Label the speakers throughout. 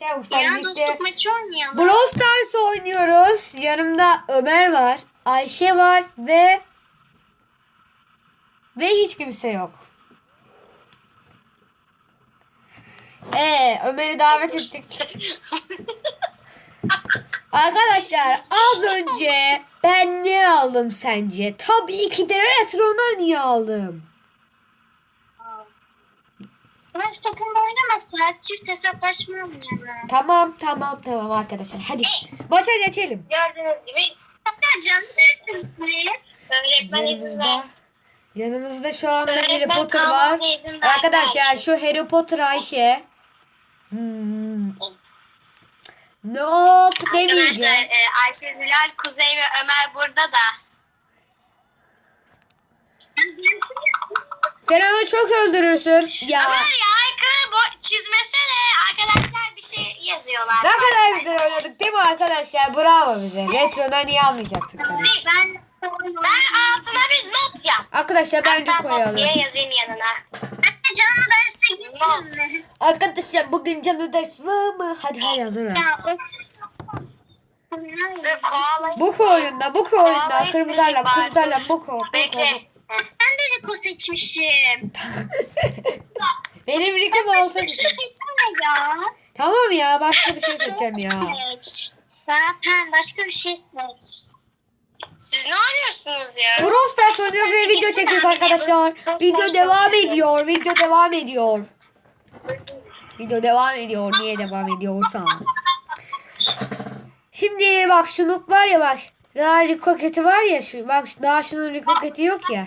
Speaker 1: Arkadaşlar
Speaker 2: Ya
Speaker 1: birlikte
Speaker 2: dostluk maçı oynayalım.
Speaker 1: Brawl Stars oynuyoruz. Yanımda Ömer var, Ayşe var ve ve hiç kimse yok. Ee, Ömer'i davet ettik. Arkadaşlar az önce ben ne aldım sence? Tabii ki de Retro'na niye aldım?
Speaker 2: Maç topunda oynamazsak çift hesaplaşma oynayalım.
Speaker 1: Tamam tamam tamam arkadaşlar hadi maça geçelim.
Speaker 2: Gördüğünüz gibi. Canlı dersiniz. Öğretmen izin ver.
Speaker 1: Yanımızda yanımızda şu anda
Speaker 2: Öğretmen
Speaker 1: Harry Potter var.
Speaker 2: kahvaltıya izin verdi
Speaker 1: Arkadaşlar
Speaker 2: Ayşe.
Speaker 1: şu Harry Potter Ayşe. Hmm. Nope
Speaker 2: Arkadaşlar
Speaker 1: demeyeceğim.
Speaker 2: e, Ayşe Zilal, Kuzey ve Ömer burada da.
Speaker 1: Sen onu çok öldürürsün. Ya
Speaker 2: Ömer ya ekranı bo- çizmesene. Arkadaşlar bir şey yazıyorlar.
Speaker 1: ne kadar güzel oynadık değil mi arkadaşlar? Bravo bize. Retro'dan iyi almayacaktık tabii.
Speaker 2: Kuzey, ben, ben altına bir not yaz.
Speaker 1: Arkadaşlar bence
Speaker 2: Ben not
Speaker 1: koyalım.
Speaker 2: diye yazayım yanına. Canlı derse gitmiyorum.
Speaker 1: Arkadaşlar bugün canlı ders var mı? Hadi hadi hazır
Speaker 2: koala.
Speaker 1: Bu oyunda, bu oyunda.
Speaker 2: Koalayı
Speaker 1: Kırmızı alarm,
Speaker 2: sileyim
Speaker 1: kırmızı
Speaker 2: bari.
Speaker 1: alarm, bu ko.
Speaker 2: Bekle. Ben de Rico seçmişim.
Speaker 1: Benim
Speaker 2: Sen başka
Speaker 1: olsa
Speaker 2: bir şey seçsene ya.
Speaker 1: Tamam ya başka bir şey seçeceğim ya.
Speaker 2: Seç. Ben başka bir şey seç. Siz ne oynuyorsunuz ya?
Speaker 1: Brawl Stars oynuyoruz ve video çekiyoruz arkadaşlar. Video devam ediyor. Video devam ediyor. Video devam ediyor. Niye devam ediyorsa. Şimdi bak şu noob var ya bak. Daha rikoketi var ya şu. Bak daha şunun rikoketi yok ya.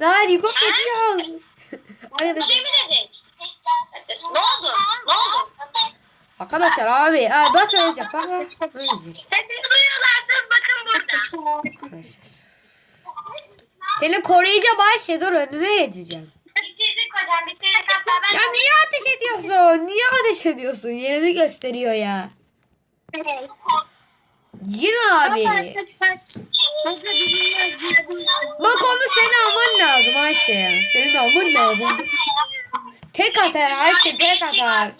Speaker 1: Daha rikoketi yok.
Speaker 2: Bir şey mi dedin? Ne oldu? Ne oldu?
Speaker 1: arkadaşlar abi. abi bak ölecek. Bak. Ölecek.
Speaker 2: Sesini duyuyorlarsanız bakın burada.
Speaker 1: Arkadaşlar. Seni koruyacağım Ayşe. Dur önüne geçeceğim.
Speaker 2: Bitirdik hocam bitirdik hatta ben...
Speaker 1: Ya niye ateş ediyorsun? Niye ateş ediyorsun? Yerini gösteriyor ya. Cin abi.
Speaker 2: Kaç kaç. Bilinmez diye
Speaker 1: Bak onu seni alman lazım Ayşe. Senin alman lazım. Tek atar Ayşe tek atar.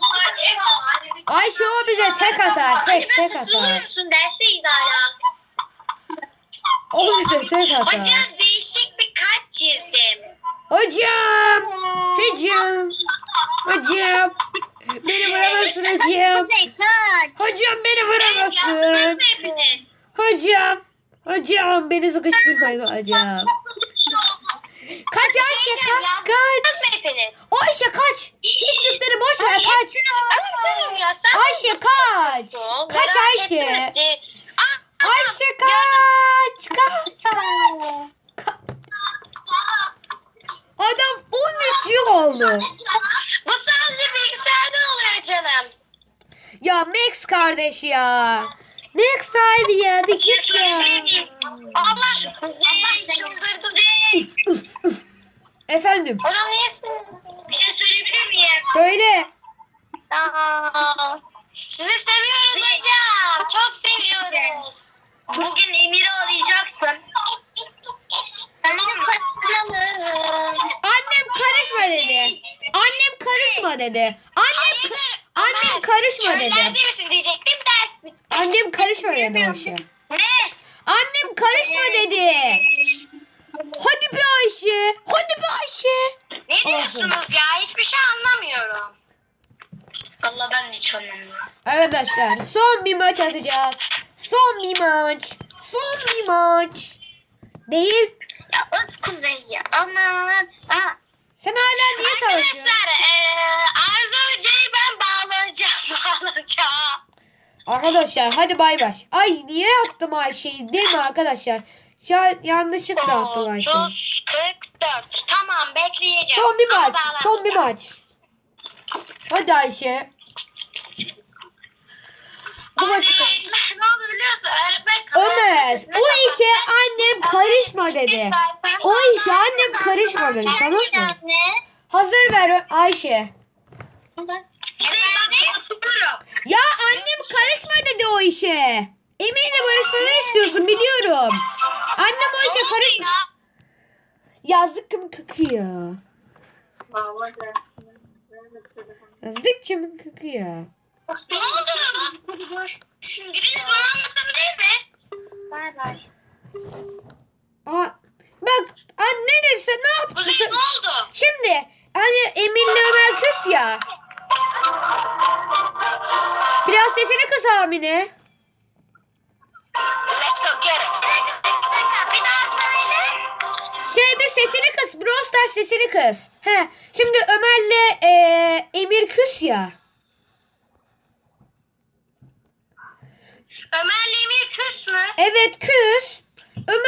Speaker 1: Ayşe o bize tek atar. Tek tek atar.
Speaker 2: Dersteyiz hala.
Speaker 1: O bize tek atar.
Speaker 2: Hocam değişik bir kalp çizdim.
Speaker 1: Hocam. Hocam. Hocam. Beni vuramazsın hocam. Hocam beni vuramazsın. Hocam. Hocam beni sıkıştırmayın hocam. Kaç Ayşe kaç kaç.
Speaker 2: Hepiniz?
Speaker 1: Ayşe kaç. Zıtları boş ver kaç.
Speaker 2: Ama ya sen
Speaker 1: Ayşe kaç. Kaç Ayşe. Ayşe kaç. Kaç kaç. Adam 13 yıl oldu.
Speaker 2: Bu sadece bilgisayardan oluyor canım.
Speaker 1: Ya Max kardeş ya. Max sahibi ya bir git ya.
Speaker 2: Allah Kuzey çıldırdı.
Speaker 1: Efendim
Speaker 2: Hocam niye? Bir şey söyleyebilir miyim?
Speaker 1: söyle.
Speaker 2: Aa, sizi seviyoruz hocam. Çok seviyoruz. Bugün Emir'i arayacaksın. Tamam saklanalım.
Speaker 1: Annem karışma dedi. Annem karışma dedi. Annem annem karışma dedi.
Speaker 2: Çöllerde misin bitti.
Speaker 1: Annem karışma dedi Ayşe.
Speaker 2: Ne?
Speaker 1: Annem karışma dedi. Hadi bir Ayşe. Hadi bir Ayşe.
Speaker 2: Ne diyorsunuz ya? Hiçbir şey anlamıyorum. Allah ben hiç anlamıyorum.
Speaker 1: Arkadaşlar son bir maç atacağız. Son bir maç. Son bir maç. Değil.
Speaker 2: Ya öz kuzey ya. Aman. Aa.
Speaker 1: Sen hala niye savaşıyorsun?
Speaker 2: Arkadaşlar eee
Speaker 1: Arkadaşlar hadi bay bay. Ay niye attım Ayşe'yi değil mi arkadaşlar? An yanlışlıkla attım Ayşe'yi.
Speaker 2: 30, 44. Tamam bekleyeceğim.
Speaker 1: Son bir maç. Son bir maç. Hadi Ayşe. Bu maçı
Speaker 2: Arkadaşlar ne oldu biliyorsun? Öğretmen
Speaker 1: Ömer,
Speaker 2: sesini
Speaker 1: o işe
Speaker 2: kapattı.
Speaker 1: annem karışma dedi. O işe annem karışma dedi tamam mı? Hazır ver Ayşe. Ya annem karışma dedi o işe. Eminle barışmanı istiyorsun biliyorum. Annem o işe karışma. Yazdık kökü ya. Yazdık kökü ya.
Speaker 2: Ne oldu? Biriniz bana anlatabilir mi? Bay bay.
Speaker 1: Aa, bak anne ne sen ne yaptın?
Speaker 2: Ne oldu?
Speaker 1: Şimdi hani Emir'le Ömer küs ya. Biraz sesini kıs abine.
Speaker 2: Let's go get it. Bir daha söyle.
Speaker 1: Şey bir sesini kıs. Brawl Stars sesini kıs. He. Şimdi Ömer'le eee, Emir küs ya.
Speaker 2: Ömer'le Emir küs mü?
Speaker 1: Evet küs. Ömer